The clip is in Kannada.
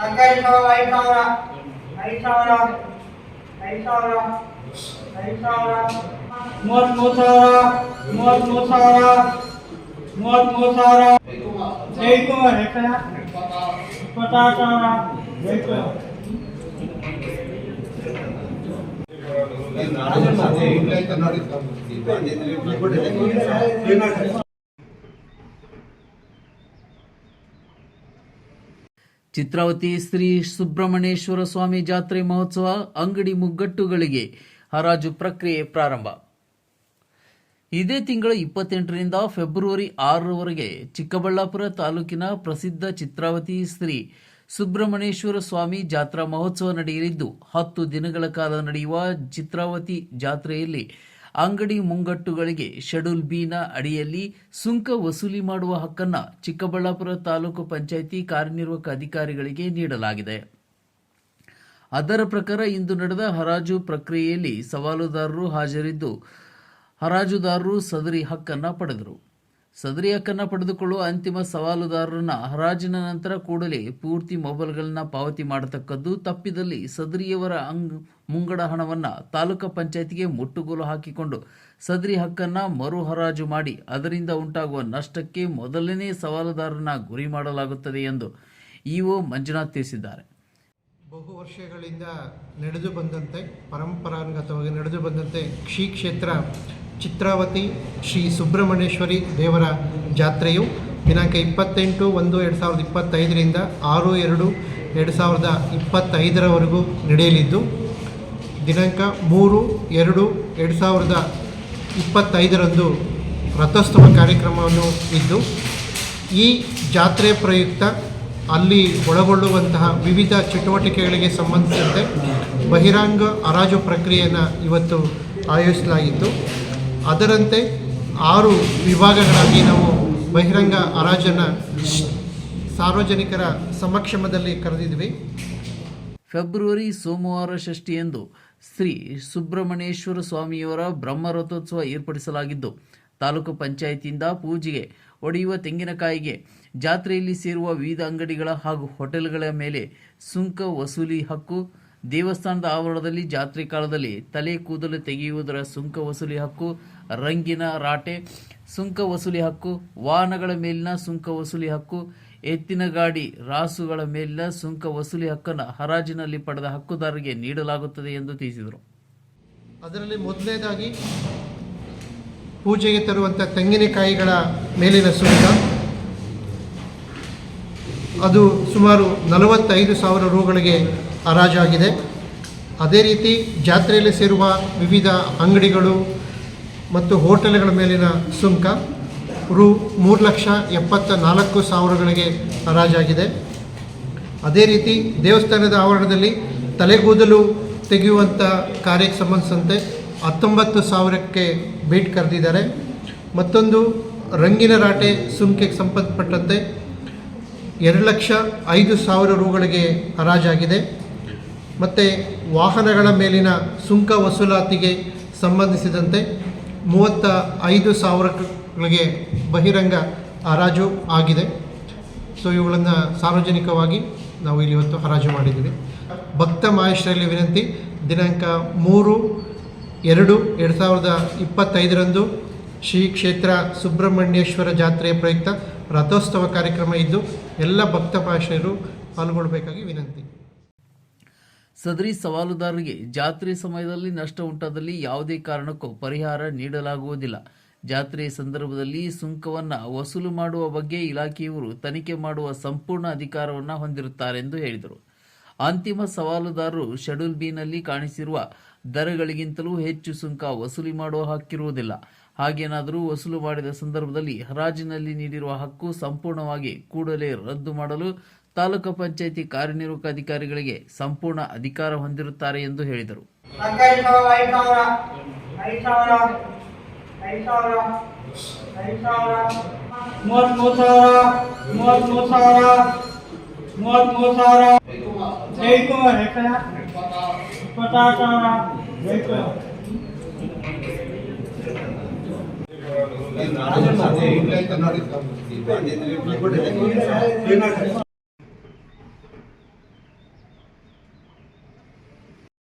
ಸರ್ಕಾರಿ ಸಾವಿರ ಐದು ಸಾವಿರ ಐದು ಸಾವಿರ ಐದು ಸಾವಿರ ಐದು ಸಾವಿರ ಮೂವತ್ತ್ಮೂರು ಸಾವಿರ ಮೂವತ್ತ್ಮೂರು ಸಾವಿರ ಮೂವತ್ತ್ಮೂರು ಸಾವಿರ ಜೈಕುಮಾರ್ ಹೆಸರ ಇಪ್ಪತ್ತಾರು ಸಾವಿರ ಜೈಕುಮಾರ್ ಚಿತ್ರಾವತಿ ಶ್ರೀ ಸುಬ್ರಹ್ಮಣ್ಯೇಶ್ವರ ಸ್ವಾಮಿ ಜಾತ್ರೆ ಮಹೋತ್ಸವ ಅಂಗಡಿ ಮುಗ್ಗಟ್ಟುಗಳಿಗೆ ಹರಾಜು ಪ್ರಕ್ರಿಯೆ ಪ್ರಾರಂಭ. ಇದೇ ತಿಂಗಳ ಇಪ್ಪತ್ತೆಂಟರಿಂದ ಫೆಬ್ರವರಿ ಆರರವರೆಗೆ ಚಿಕ್ಕಬಳ್ಳಾಪುರ ತಾಲೂಕಿನ ಪ್ರಸಿದ್ಧ ಚಿತ್ರಾವತಿ ಶ್ರೀ ಸುಬ್ರಹ್ಮಣ್ಯೇಶ್ವರ ಸ್ವಾಮಿ ಜಾತ್ರಾ ಮಹೋತ್ಸವ ನಡೆಯಲಿದ್ದು, ಹತ್ತು ದಿನಗಳ ಕಾಲ ನಡೆಯುವ ಚಿತ್ರಾವತಿ ಜಾತ್ರೆಯಲ್ಲಿ ಅಂಗಡಿ ಮುಂಗಟ್ಟುಗಳಿಗೆ ಶೆಡ್ಯೂಲ್ ಬಿನ ಅಡಿಯಲ್ಲಿ ಸುಂಕ ವಸೂಲಿ ಮಾಡುವ ಹಕ್ಕನ್ನ ಚಿಕ್ಕಬಳ್ಳಾಪುರ ತಾಲೂಕು ಪಂಚಾಯಿತಿ ಕಾರ್ಯನಿರ್ವಾಹಕ ಅಧಿಕಾರಿಗಳಿಗೆ ನೀಡಲಾಗಿದೆ. ಅದರ ಪ್ರಕಾರ ಇಂದು ನಡೆದ ಹರಾಜು ಪ್ರಕ್ರಿಯೆಯಲ್ಲಿ ಸವಾಲುದಾರರು ಹಾಜರಿದ್ದು ಹರಾಜುದಾರರು ಸದರಿ ಹಕ್ಕನ್ನು ಪಡೆದರು. ಸದರಿ ಹಕ್ಕನ್ನು ಪಡೆದುಕೊಳ್ಳುವ ಅಂತಿಮ ಸವಾಲುದಾರರನ್ನ ಹರಾಜಿನ ನಂತರ ಕೂಡಲೇ ಪೂರ್ತಿ ಮೊಬೈಲ್ಗಳನ್ನ ಪಾವತಿ ಮಾಡತಕ್ಕದ್ದು ತಪ್ಪಿದಲ್ಲಿ ಸದರಿಯವರ ಅಂಗ್ ಮುಂಗಡ ಹಣವನ್ನು ತಾಲೂಕು ಪಂಚಾಯತಿಗೆ ಮುಟ್ಟುಗೋಲು ಹಾಕಿಕೊಂಡು ಸದರಿ ಹಕ್ಕನ್ನ ಮರು ಹರಾಜು ಮಾಡಿ ಅದರಿಂದ ಉಂಟಾಗುವ ನಷ್ಟಕ್ಕೆ ಮೊದಲನೇ ಸವಾಲುದಾರರನ್ನ ಗುರಿ ಮಾಡಲಾಗುತ್ತದೆ ಎಂದು ಇಒ ಮಂಜುನಾಥ್ ತಿಳಿಸಿದ್ದಾರೆ. ಬಹು ವರ್ಷಗಳಿಂದ ನಡೆದು ಬಂದಂತೆ ಪರಂಪರಾಗತವಾಗಿ ನಡೆದು ಬಂದಂತೆ ಶ್ರೀ ಕ್ಷೇತ್ರ ಚಿತ್ರಾವತಿ, ಶ್ರೀ ಸುಬ್ರಹ್ಮಣ್ಯೇಶ್ವರಿ ದೇವರ ಜಾತ್ರೆಯು ದಿನಾಂಕ ಇಪ್ಪತ್ತೆಂಟು ಒಂದು ಎರಡು ಸಾವಿರದ ಇಪ್ಪತ್ತೈದರಿಂದ ಆರು ಎರಡು ಎರಡು ಸಾವಿರದ ಇಪ್ಪತ್ತೈದರವರೆಗೂ ನಡೆಯಲಿದ್ದು, ದಿನಾಂಕ ಮೂರು ಎರಡು ಎರಡು ಸಾವಿರದ ಇಪ್ಪತ್ತೈದರಂದು ರಥೋತ್ಸವ ಕಾರ್ಯಕ್ರಮವನ್ನು ಇದ್ದು, ಈ ಜಾತ್ರೆ ಪ್ರಯುಕ್ತ ಅಲ್ಲಿ ಒಳಗೊಳ್ಳುವಂತಹ ವಿವಿಧ ಚಟುವಟಿಕೆಗಳಿಗೆ ಸಂಬಂಧಿಸಿದಂತೆ ಬಹಿರಂಗ ಹರಾಜು ಪ್ರಕ್ರಿಯೆಯನ್ನು ಇವತ್ತು ಆಯೋಜಿಸಲಾಗಿತ್ತು. ಅದರಂತೆ ಆರು ವಿಭಾಗಗಳಾಗಿ ನಾವು ಬಹಿರಂಗ ಹರಾಜನ್ನು ಸಾರ್ವಜನಿಕರ ಸಮಕ್ಷಮದಲ್ಲಿ ಕರೆದಿದ್ವಿ. ಫೆಬ್ರವರಿ ಸೋಮವಾರ ಷಷ್ಠಿಯಂದು ಶ್ರೀ ಸುಬ್ರಹ್ಮಣ್ಯೇಶ್ವರ ಸ್ವಾಮಿಯವರ ಬ್ರಹ್ಮರಥೋತ್ಸವ ಏರ್ಪಡಿಸಲಾಗಿದ್ದು, ತಾಲೂಕು ಪಂಚಾಯತಿಯಿಂದ ಪೂಜೆಗೆ, ಒಡೆಯುವ ತೆಂಗಿನಕಾಯಿಗೆ, ಜಾತ್ರೆಯಲ್ಲಿ ಸೇರುವ ವಿವಿಧ ಅಂಗಡಿಗಳ ಹಾಗೂ ಹೋಟೆಲ್ಗಳ ಮೇಲೆ ಸುಂಕ ವಸೂಲಿ ಹಕ್ಕು ದೇವಸ್ಥಾನದ ಆವರಣದಲ್ಲಿ ಜಾತ್ರೆ ಕಾಲದಲ್ಲಿ ತಲೆ ಕೂದಲು ತೆಗೆಯುವುದರ ಸುಂಕ ವಸೂಲಿ ಹಕ್ಕು, ರಂಗಿನ ರಾಟೆ, ಸುಂಕ ವಸೂಲಿ ಹಕ್ಕು, ವಾಹನಗಳ ಮೇಲಿನ ಸುಂಕ ವಸೂಲಿ ಹಕ್ಕು, ಎತ್ತಿನ ಗಾಡಿ, ರಾಸುಗಳ ಮೇಲಿನ ಸುಂಕ ವಸೂಲಿ ಹಕ್ಕನ್ನು ಹರಾಜಿನಲ್ಲಿ ಪಡೆದ ಹಕ್ಕುದಾರರಿಗೆ ನೀಡಲಾಗುತ್ತದೆ ಎಂದು ತಿಳಿಸಿದರು. ಅದರಲ್ಲಿ ಮೊದಲನೇದಾಗಿ ಪೂಜೆಗೆ ತರುವಂಥ ತೆಂಗಿನಕಾಯಿಗಳ ಮೇಲಿನ ಸುಂಕ ಅದು ಸುಮಾರು ನಲವತ್ತೈದು ಸಾವಿರ ರೂಗಳಿಗೆ ಹರಾಜಾಗಿದೆ. ಅದೇ ರೀತಿ ಜಾತ್ರೆಯಲ್ಲಿ ಸೇರುವ ವಿವಿಧ ಅಂಗಡಿಗಳು ಮತ್ತು ಹೋಟೆಲ್ಗಳ ಮೇಲಿನ ಸುಂಕ ರು ಮೂರು ಲಕ್ಷ ಎಪ್ಪತ್ತ ನಾಲ್ಕು ಸಾವಿರಗಳಿಗೆ ಹರಾಜಾಗಿದೆ. ಅದೇ ರೀತಿ ದೇವಸ್ಥಾನದ ಆವರಣದಲ್ಲಿ ತಲೆಗೂದಲು ತೆಗೆಯುವಂಥ ಕಾರ್ಯಕ್ಕೆ ಸಂಬಂಧಿಸಿದಂತೆ ಹತ್ತೊಂಬತ್ತು ಸಾವಿರಕ್ಕೆ ಬೀಟ್ ಕರೆದಿದ್ದಾರೆ. ಮತ್ತೊಂದು, ರಂಗಿನ ರಾಟೆ ಸುಂಕಕ್ಕೆ ಸಂಬಂಧಪಟ್ಟಂತೆ ಎರಡು ಲಕ್ಷ ಐದು ಸಾವಿರ ರೂಗಳಿಗೆ ಹರಾಜಾಗಿದೆ. ಮತ್ತು ವಾಹನಗಳ ಮೇಲಿನ ಸುಂಕ ವಸೂಲಾತಿಗೆ ಸಂಬಂಧಿಸಿದಂತೆ ಮೂವತ್ತ ಐದು ಸಾವಿರಗಳಿಗೆ ಬಹಿರಂಗ ಹರಾಜು ಆಗಿದೆ. ಸೊ ಇವುಗಳನ್ನು ಸಾರ್ವಜನಿಕವಾಗಿ ನಾವು ಇಲ್ಲಿ ಇವತ್ತು ಹರಾಜು ಮಾಡಿದ್ದೀವಿ. ಭಕ್ತ ಮಹೇಶ್ವರಲ್ಲಿ ವಿನಂತಿ, ದಿನಾಂಕ ಮೂರು ಎರಡು ಎರಡು ಸಾವಿರದ ಇಪ್ಪತ್ತೈದರಂದು ಶ್ರೀ ಕ್ಷೇತ್ರ ಸುಬ್ರಹ್ಮಣ್ಯೇಶ್ವರ ಜಾತ್ರೆಯ ಪ್ರಯುಕ್ತ ರಥೋತ್ಸವ ಕಾರ್ಯಕ್ರಮ ಇದ್ದು ಎಲ್ಲ ಭಕ್ತ ಭಾಷೆಯರು ಪಾಲ್ಗೊಳ್ಳಬೇಕಾಗಿ ವಿನಂತಿ. ಸದರಿ ಸವಾಲುದಾರರಿಗೆ ಜಾತ್ರೆ ಸಮಯದಲ್ಲಿ ನಷ್ಟ ಉಂಟಾದಲ್ಲಿ ಯಾವುದೇ ಕಾರಣಕ್ಕೂ ಪರಿಹಾರ ನೀಡಲಾಗುವುದಿಲ್ಲ. ಜಾತ್ರೆ ಸಂದರ್ಭದಲ್ಲಿ ಸುಂಕವನ್ನು ವಸೂಲು ಮಾಡುವ ಬಗ್ಗೆ ಇಲಾಖೆಯವರು ತನಿಖೆ ಮಾಡುವ ಸಂಪೂರ್ಣ ಅಧಿಕಾರವನ್ನು ಹೊಂದಿರುತ್ತಾರೆಂದು ಹೇಳಿದರು. ಅಂತಿಮ ಸವಾಲುದಾರರು ಶೆಡ್ಯೂಲ್ ಬಿನಲ್ಲಿ ಕಾಣಿಸಿರುವ ದರಗಳಿಗಿಂತಲೂ ಹೆಚ್ಚು ಸುಂಕ ವಸೂಲಿ ಮಾಡುವ ಹಕ್ಕಿರುವುದಿಲ್ಲ. ಹಾಗೇನಾದರೂ ವಸೂಲು ಮಾಡಿದ ಸಂದರ್ಭದಲ್ಲಿ ಹರಾಜಿನಲ್ಲಿ ನೀಡಿರುವ ಹಕ್ಕು ಸಂಪೂರ್ಣವಾಗಿ ಕೂಡಲೇ ರದ್ದು ಮಾಡಲು ತಾಲೂಕು ಪಂಚಾಯಿತಿ ಕಾರ್ಯನಿರ್ವಾಹಕ ಅಧಿಕಾರಿಗಳಿಗೆ ಸಂಪೂರ್ಣ ಅಧಿಕಾರ ಹೊಂದಿರುತ್ತಾರೆ ಎಂದು ಹೇಳಿದರು. ಸಾವಿರ ಐದು